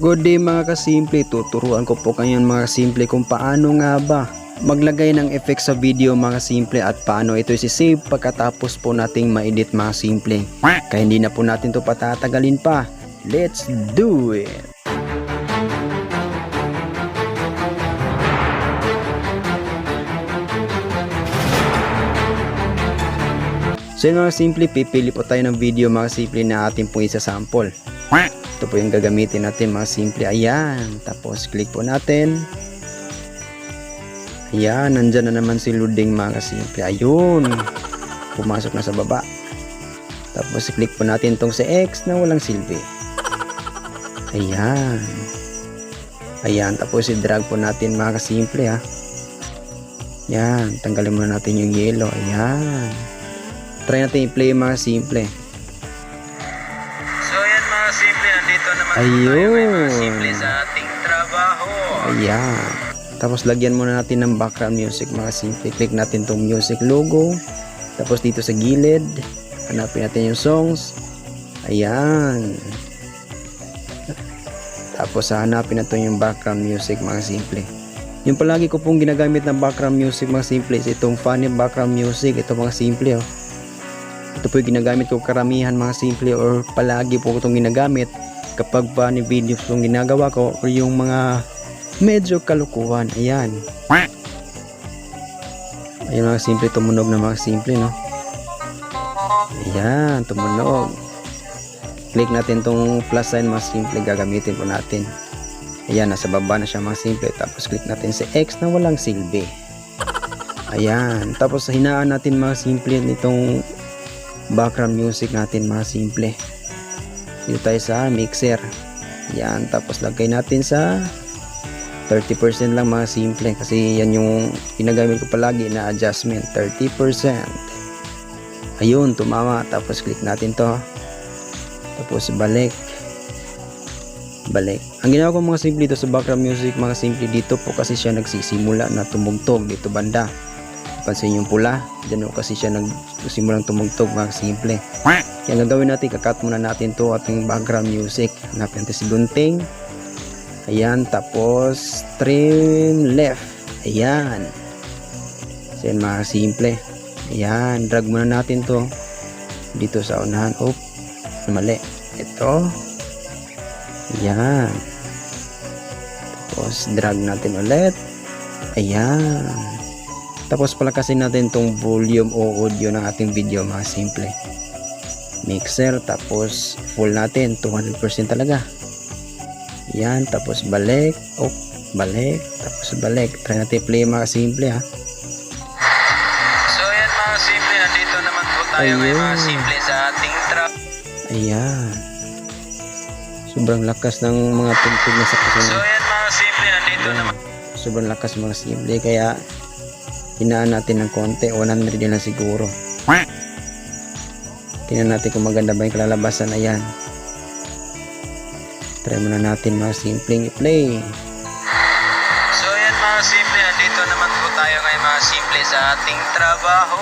Good day mga kasimple, tuturuan ko po kayo mga kasimple kung paano nga ba maglagay ng effect sa video mga simple at paano ito isi-save pagkatapos po nating ma-edit mga simple. Kaya hindi na po natin to patatagalin pa. Let's do it! So yun mga simple, pipili po tayo ng video mga simple na ating pong isa-sample. Ito po yung gagamitin natin mga simple. Ayan. Tapos click po natin. Ayan. Nandyan na naman si Luding mga simple. Ayun. Pumasok na sa baba. Tapos click po natin tong si X na walang silbi. Ayan. Ayan. Tapos i-drag po natin mga simple ha. Ayan. Tanggalin muna natin yung yellow. Ayan. Try natin i-play mga simple. Nandito naman po Ayun. tayo ngayon mga simple sa ating trabaho. Ayan. Tapos lagyan muna natin ng background music mga simple. Click natin tong music logo. Tapos dito sa gilid, hanapin natin yung songs. Ayan. Tapos hanapin natin yung background music mga simple. Yung palagi ko pong ginagamit ng background music mga simple is itong funny background music. Ito mga simple oh. Ito po yung ginagamit ko karamihan mga simple or palagi po itong ginagamit kapag funny videos yung ginagawa ko or yung mga medyo kalukuhan. Ayan. Ayan mga simple, tumunog na mga simple, no? Ayan, tumunog. Click natin tong plus sign mga simple, gagamitin po natin. Ayan, nasa baba na siya mga simple. Tapos click natin si X na walang silbi. Ayan, tapos hinaan natin mga simple nitong background music natin mga simple. Dito tayo sa mixer. Ayan, tapos lagay natin sa 30% lang mga simple. Kasi yan yung ginagamit ko palagi na adjustment 30% ayun tumama. Tapos click natin to. Tapos balik. Balik. Ang ginawa ko mga simple dito sa background music mga simple dito po kasi siya nagsisimula na tumugtog dito banda pansin yung pula dyan kasi siya nagsimulang tumugtog mga simple kaya gagawin natin kakat muna natin to ating background music hanapin natin si Gunting Ayan, tapos trim left. Ayan. So, yan mga simple. Ayan, drag muna natin to dito sa unahan. Oop, mali. Ito. Ayan. Tapos, drag natin ulit. Ayan. Tapos, palakasin natin tong volume o audio ng ating video mga simple. Mixer, tapos full natin, 200% talaga. Yan, tapos balik. Oh, balik. Tapos balik. Try natin play mga simple ha. So yan mga simple, nandito naman po tayo ngayon mga Ayun. simple sa ating trabaho. Ayan. Sobrang lakas ng mga tugtog na sa So kusina. yan mga simple, nandito Ayan. naman. Sobrang lakas mga simple. Kaya, hinaan natin ng konti. 100 din lang siguro. Tingnan natin kung maganda ba yung kalalabasan. Ayan. Try muna natin mga simpleng i-play. So yan mga simple, nandito naman po tayo ngayon mga simple sa ating trabaho.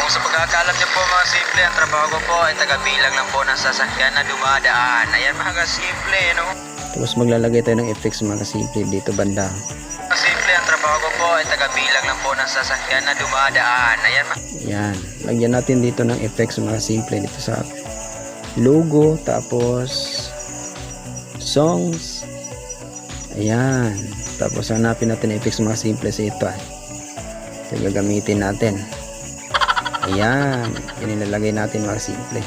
Kung sa pagkakalam niyo po mga simple, ang trabaho ko po ay tagabilang lang po ng sasakyan na dumadaan. Ayan mga simple, no? Tapos maglalagay tayo ng effects mga simple dito banda. Simple, ang trabaho ko po ay tagabilang lang po ng sasakyan na dumadaan. Ayan mga Yan. Lagyan natin dito ng effects mga simple dito sa logo. Tapos songs. Ayan. Tapos hanapin natin effects mga simple sa ito. ah. Ito gagamitin natin. Ayan. Yan natin mga simple.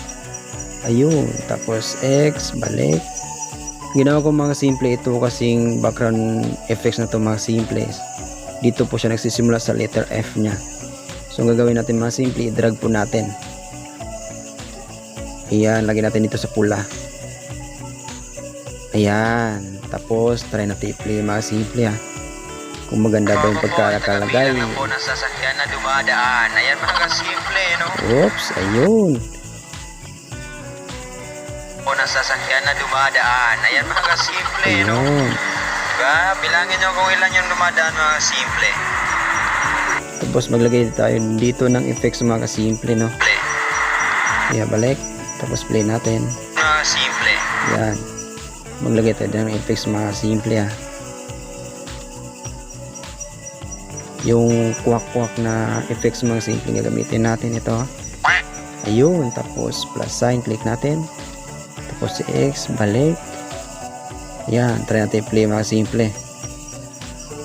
Ayun. Tapos X. Balik. Ginawa ko mga simple ito kasing background effects na to mga simple. Dito po siya nagsisimula sa letter F niya. So, gagawin natin mga simple, i-drag po natin. Ayan, lagyan natin dito sa pula. Ayan. Tapos, try natin i-play mga simple ha. Kung maganda ba yung pagkakalagay. lang po ng sasakyan na dumadaan. Ayan mga simple, no? Oops, ayun. Po ng sasakyan na dumadaan. Ayan mga simple, no? Ayun. Diba? Bilangin nyo kung ilan yung dumadaan mga simple. Tapos, maglagay tayo dito ng effects mga simple, no? Simple. Kaya balik. Tapos, play natin. Mga simple. Yan. maglagay tayo ng effects mga simple ah. Yung kwak-kwak na effects mga simple gagamitin natin ito. Ayun, tapos plus sign, click natin. Tapos si X, balik. Yan, try natin play mga simple.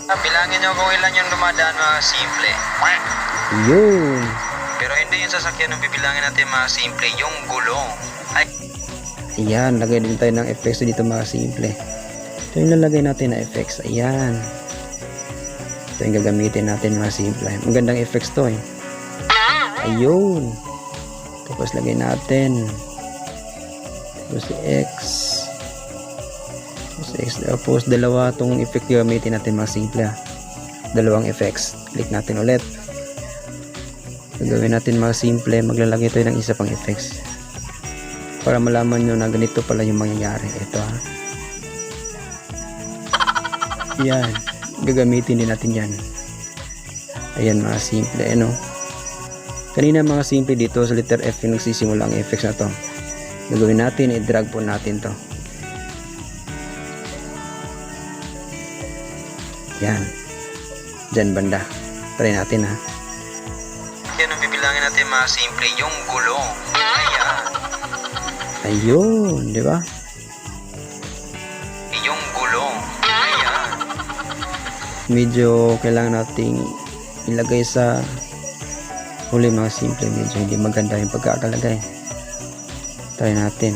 Ah, Bilangin nyo kung ilan yung dumadaan mga simple. Ayun. Pero hindi yung sasakyan ng bibilangin natin mga simple, yung gulong. Ay, Ayan, lagay din tayo ng effects dito mga simple. Ito yung lalagay natin na effects. Ayan. Ito yung gagamitin natin mga simple. Magandang effects to eh. Ayun. Tapos lagay natin. Tapos si X. Tapos si X. Tapos dalawa tong effect gamitin natin mga simple. ah. Dalawang effects. Click natin ulit. Gagawin natin mga simple. Maglalagay tayo ng isa pang effects para malaman nyo na ganito pala yung mangyayari. Ito ha. Yan. Gagamitin din natin yan. Ayan mga simple. Ano? Kanina mga simple dito sa letter F yung nagsisimula ang effects na to. Gagawin natin, i-drag po natin to. Yan. Diyan banda. Try natin ha. yan ang bibilangin natin mga simple, yung gulong. Ayan, Ayun, di ba? yung gulong. Ayan. medyo kailangan nating ilagay sa huli mga simple medyo hindi maganda yung pagkakalagay try natin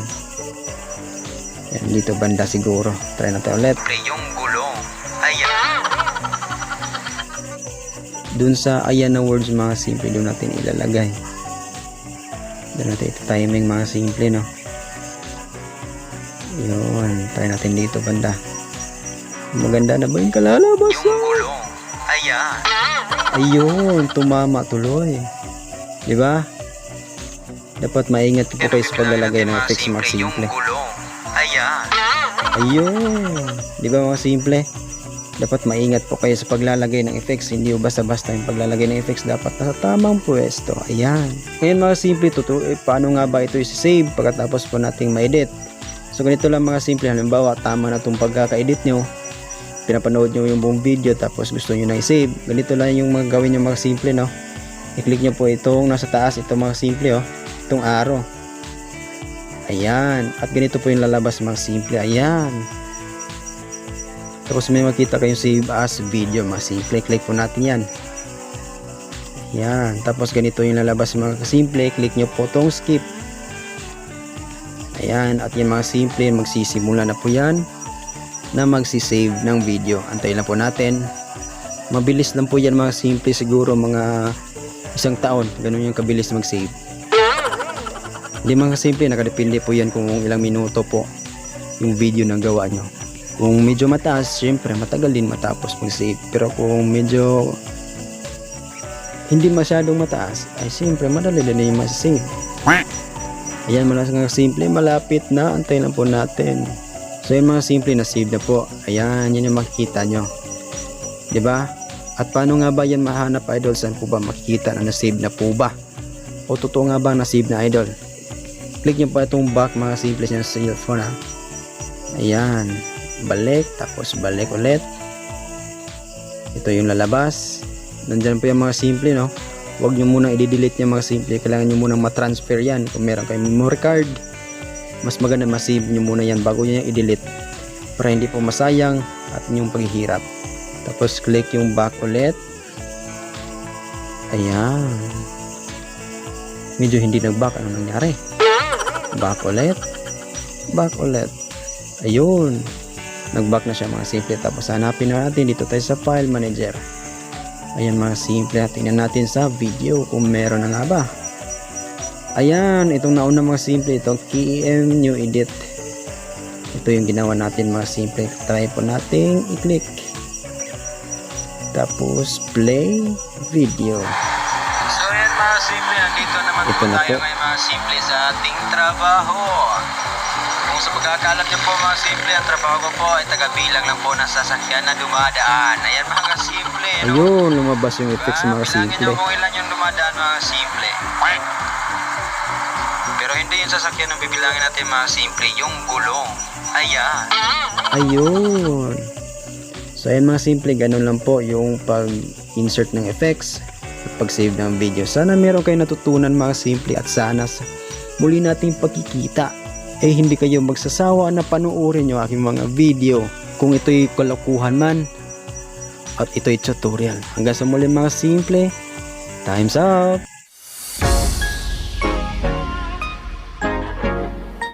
yan dito banda siguro try natin ulit yung gulong. Ayan. dun sa ayan na words mga simple doon natin ilalagay doon natin ito timing mga simple no yun try natin dito banda maganda na ba yung kalalabas Yung gulong. Ayan. Ayun, tumama tuloy. 'Di ba? Dapat maingat po kayo sa paglalagay ng mga Yung simple. Ayan. Ayun. 'Di ba mga simple? Dapat maingat po kayo sa paglalagay ng effects. Hindi basta-basta yung paglalagay ng effects. Dapat nasa tamang pwesto. Ayan. Ngayon mga simple, tutu eh, paano nga ba ito i-save pagkatapos po nating ma-edit? So ganito lang mga simple. Halimbawa, tama na itong pagkaka-edit nyo. Pinapanood nyo yung buong video tapos gusto nyo na i-save. Ganito lang yung mga gawin nyo mga simple, no? I-click nyo po itong nasa taas, itong mga simple, oh. Itong arrow. Ayan. At ganito po yung lalabas mga simple. Ayan. Tapos may makita kayong save as video mga simple. Click po natin yan. Ayan. Tapos ganito yung lalabas mga simple. Click nyo po itong skip. Ayan. At yung mga simple, magsisimula na po yan na magsisave ng video. Antayin lang po natin. Mabilis lang po yan mga simple siguro mga isang taon. Ganun yung kabilis mag-save. Hindi mga simple, nakadepende po yan kung ilang minuto po yung video na gawa nyo. Kung medyo mataas, syempre matagal din matapos mag-save. Pero kung medyo hindi masyadong mataas, ay syempre madali din yung masasave. Ayan, nga simple, malapit na. Antayin lang po natin. So yung mga simple na save na po. Ayan, yun yung makikita nyo. ba? At paano nga ba yan mahanap idol? Saan po ba makikita na na-save na po ba? O totoo nga ba na-save na idol? Click nyo pa itong back mga simple sa cellphone ha. Ayan. Balik. Tapos balik ulit. Ito yung lalabas. Nandyan po yung mga simple no. Huwag nyo munang i-delete yung mga simple. Kailangan nyo munang matransfer yan. Kung meron kayong memory card. Mas maganda masave nyo muna yan bago nyo yung i-delete. Para hindi po masayang at inyong paghihirap. Tapos click yung back ulit. Ayan. Medyo hindi nag-back. Ano nangyari? Back ulit. Back ulit. Ayun. Nag-back na siya mga simple. Tapos hanapin na natin dito tayo sa file manager. Ayan mga simple. Tingnan natin sa video kung meron na nga ba. Ayan. Itong nauna mga simple. Itong KM New Edit. Ito yung ginawa natin mga simple. Try po nating i-click. Tapos play video. Ito na tayo po. ngayon mga simple sa ating trabaho. Kung sa pagkakalam niyo po mga simple, ang trabaho ko po ay tagabilang lang po ng sasakyan na dumadaan. Ayan mga simple. No? Ayun, lumabas yung effects mga Bilangin niyo simple. kung ilan yung dumadaan mga simple. Pero hindi yung sasakyan ang bibilangin natin mga simple, yung gulong. Ayan. Ayun. So ayan mga simple, ganun lang po yung pag-insert ng effects pag-save ng video. Sana meron kayo natutunan mga simple at sana sa muli nating pagkikita eh hindi kayo magsasawa na panuorin yung aking mga video kung ito'y kalokohan man at ito'y tutorial. Hanggang sa muli mga simple, time's up!